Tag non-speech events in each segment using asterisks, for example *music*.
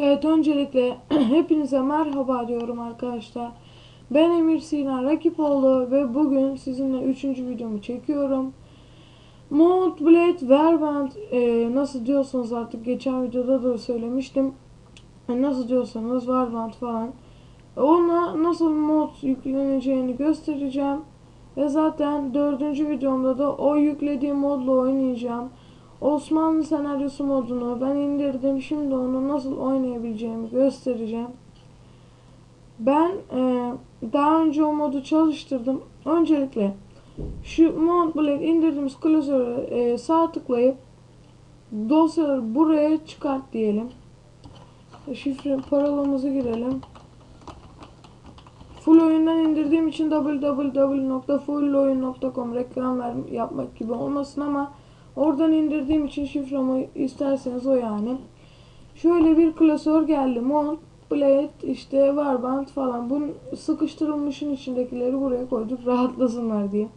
Evet öncelikle *clears throat* hepinize merhaba diyorum arkadaşlar. Ben Emir Sina Rakipoğlu ve bugün sizinle 3. videomu çekiyorum. Mount Blade Warband e, nasıl diyorsanız artık geçen videoda da söylemiştim. E, nasıl diyorsanız Warband falan. Ona nasıl mod yükleneceğini göstereceğim. Ve zaten dördüncü videomda da o yüklediğim modla oynayacağım. Osmanlı senaryosu modunu ben indirdim. Şimdi onu nasıl oynayabileceğimi göstereceğim. Ben e, daha önce o modu çalıştırdım. Öncelikle şu Mount Blade indirdiğimiz klasörü e, sağ tıklayıp dosyaları buraya çıkart diyelim. Şifre parolamızı girelim. Full oyundan indirdiğim için www.fulloyun.com reklam ver, yapmak gibi olmasın ama oradan indirdiğim için şifremi isterseniz o yani. Şöyle bir klasör geldi. Mount, Blade, işte Warband falan. Bunun sıkıştırılmışın içindekileri buraya koyduk rahatlasınlar diye.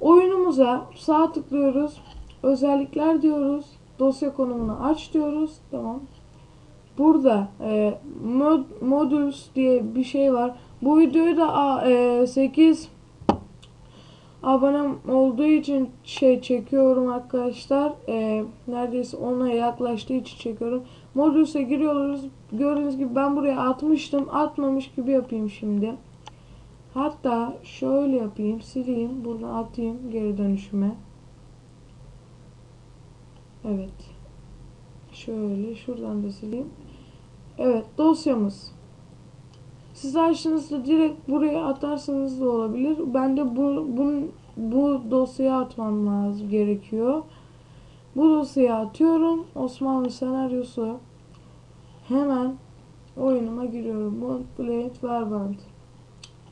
Oyunumuza sağ tıklıyoruz. Özellikler diyoruz. Dosya konumunu aç diyoruz. Tamam. Burada e, mod, modules diye bir şey var. Bu videoyu da e, 8 abonem olduğu için şey çekiyorum arkadaşlar. E, neredeyse ona yaklaştığı için çekiyorum. Modülse giriyoruz. Gördüğünüz gibi ben buraya atmıştım. Atmamış gibi yapayım şimdi. Hatta şöyle yapayım. Sileyim. Buradan atayım geri dönüşüme. Evet. Şöyle şuradan da sileyim. Evet dosyamız. Siz açtığınızda direkt buraya atarsanız da olabilir. Ben de bu, bu, bu dosyaya atmam lazım gerekiyor. Bu dosyaya atıyorum. Osmanlı senaryosu. Hemen oyunuma giriyorum. Mount Blade Warband.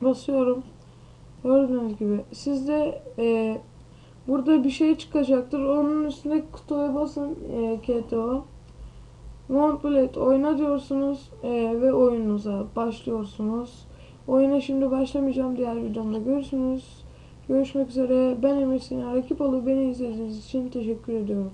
Basıyorum. Gördüğünüz gibi. Sizde e, burada bir şey çıkacaktır. Onun üstüne kutuya basın. E, KTO. Mount oyna diyorsunuz e, ve oyununuza başlıyorsunuz. Oyuna şimdi başlamayacağım. Diğer videomda görürsünüz. Görüşmek üzere. Ben Emir Sinan. Rakip olup beni izlediğiniz için teşekkür ediyorum.